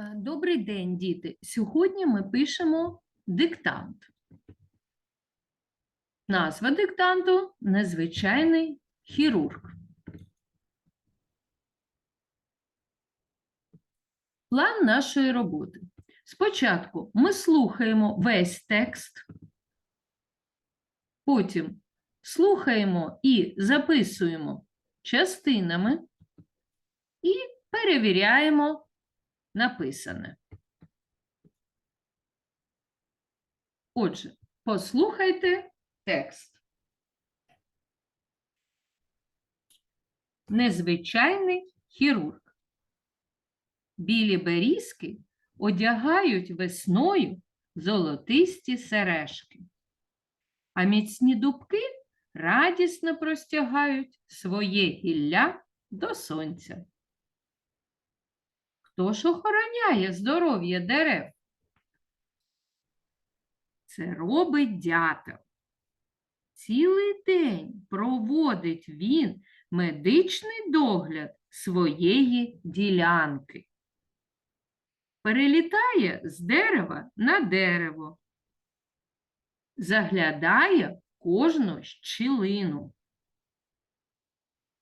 Е, Добрий день, діти. Сьогодні ми пишемо диктант. Назва диктанту незвичайний хірург. План нашої роботи. Спочатку ми слухаємо весь текст, потім слухаємо і записуємо частинами і перевіряємо написане. Отже, послухайте текст. Незвичайний хірург. Білі берізки одягають весною золотисті сережки, а міцні дубки радісно простягають своє гілля до сонця. Хто ж охороняє здоров'я дерев? Це робить дятел. Цілий день проводить він медичний догляд своєї ділянки. Перелітає з дерева на дерево, заглядає кожну щілину.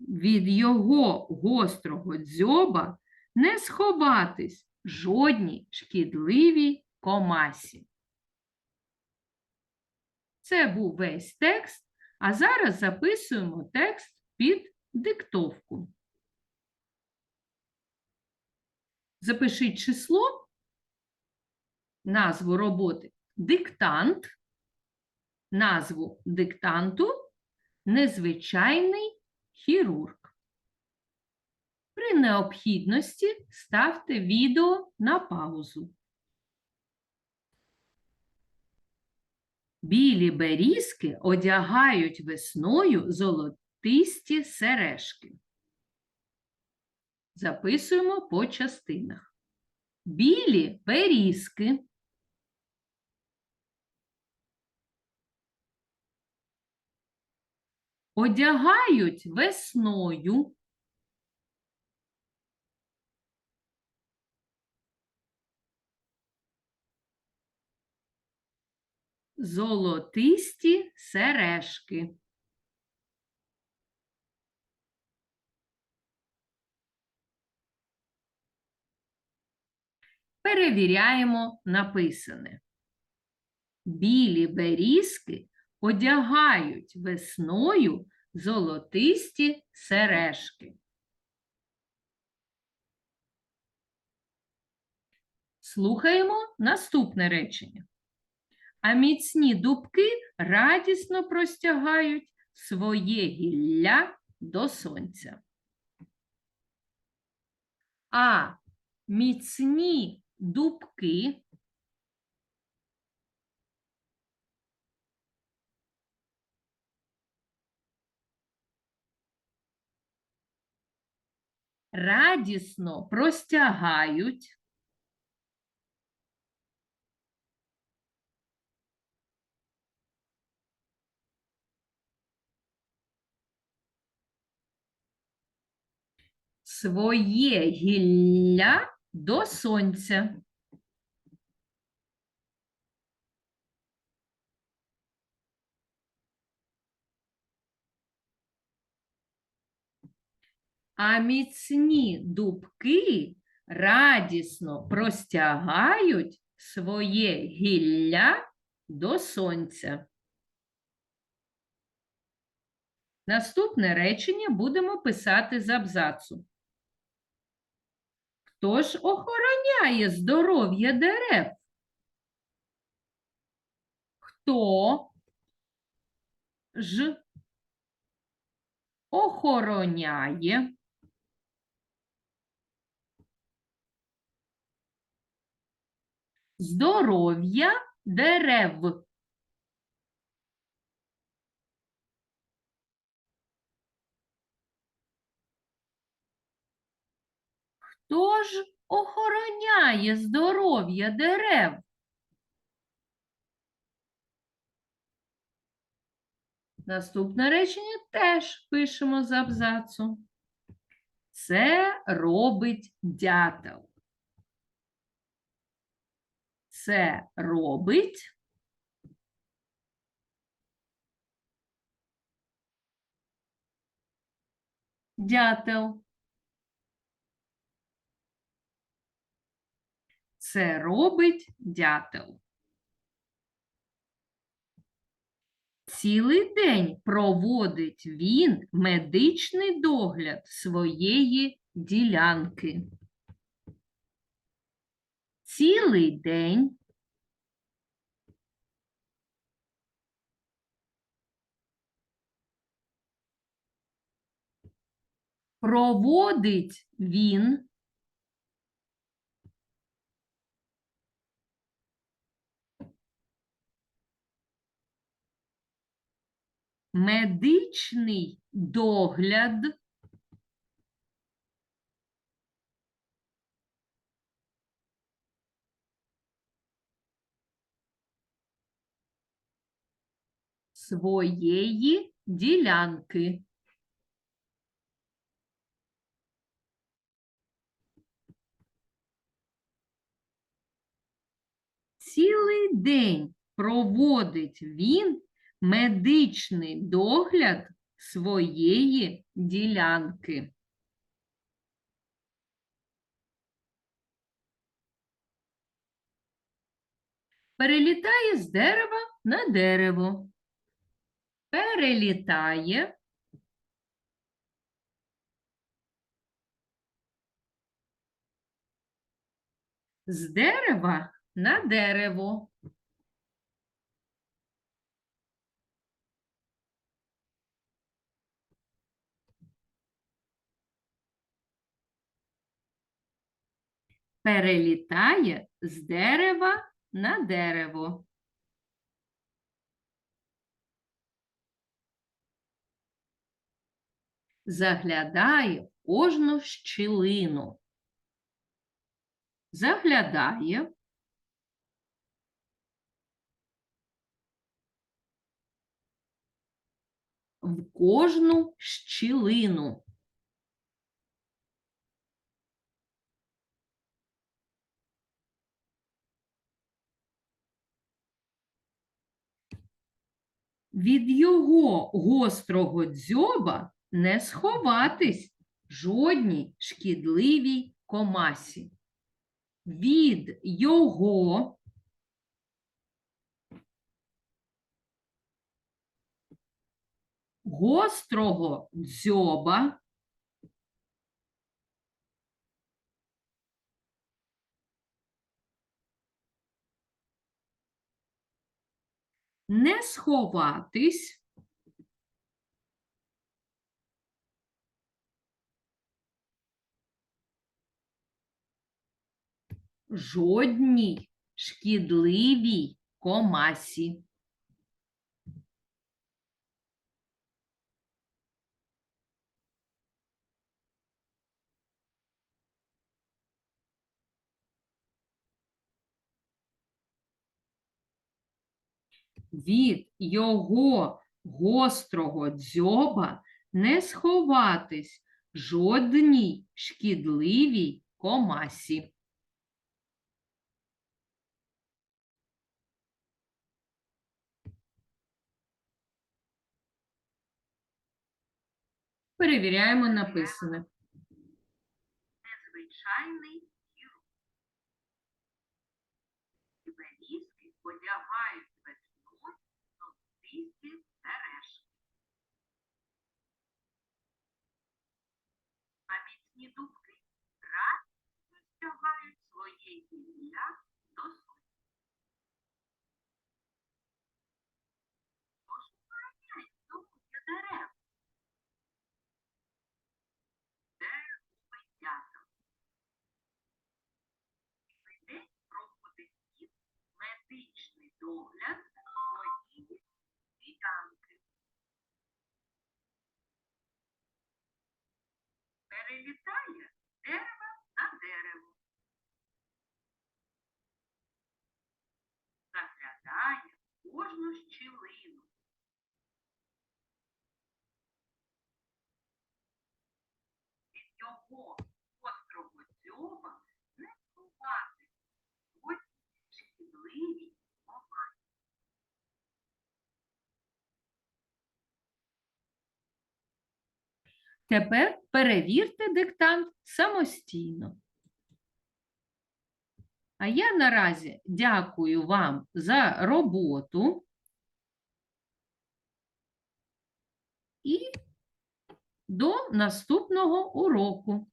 Від його гострого дзьоба не сховатись жодній шкідливій комасі. Це був весь текст, а зараз записуємо текст під диктовку. Запишіть число, назву роботи диктант, назву диктанту незвичайний хірург. Необхідності ставте відео на паузу. Білі берізки одягають весною золотисті сережки. Записуємо по частинах. Білі берізки. Одягають весною золотисті сережки. Перевіряємо написане. Білі берізки одягають весною золотисті сережки. Слухаємо наступне речення. А міцні дубки радісно простягають своє гілля до сонця. А міцні дубки радісно простягають своє гілля до сонця. А міцні дубки радісно простягають своє гілля до сонця. Наступне речення будемо писати з абзацу. Хто ж охороняє здоров'я дерев? Хто ж охороняє здоров'я дерев? Хто ж охороняє здоров'я дерев? Наступне речення теж пишемо з абзацу. Це робить дятел. це робить? Дятел. Це робить дятел. Цілий день проводить він медичний догляд своєї ділянки. Цілий день проводить він медичний догляд своєї ділянки. Цілий день проводить він медичний догляд своєї ділянки. Перелітає з дерева на дерево. Перелітає. З дерева на дерево. Перелітає з дерева на дерево. Заглядає в кожну щілину. Заглядає. В кожну щілину. Від його гострого дзьоба не сховатись жодній шкідливій комасі. Від його гострого дзьоба не сховатись жодній шкідливій комасі. Від його гострого дзьоба не сховатись жодній шкідливій комасі. Перевіряємо написане. Незвичайний хірург. Іберійський одягають весною золотисті сережки. А міцні раз вистягають своєї своє гілля до сотні. Тож охороняй тому для дерев. дятел. День проводить він медичний догляд своїх ділянки. Тепер перевірте диктант самостійно. А я наразі дякую вам за роботу і до наступного уроку.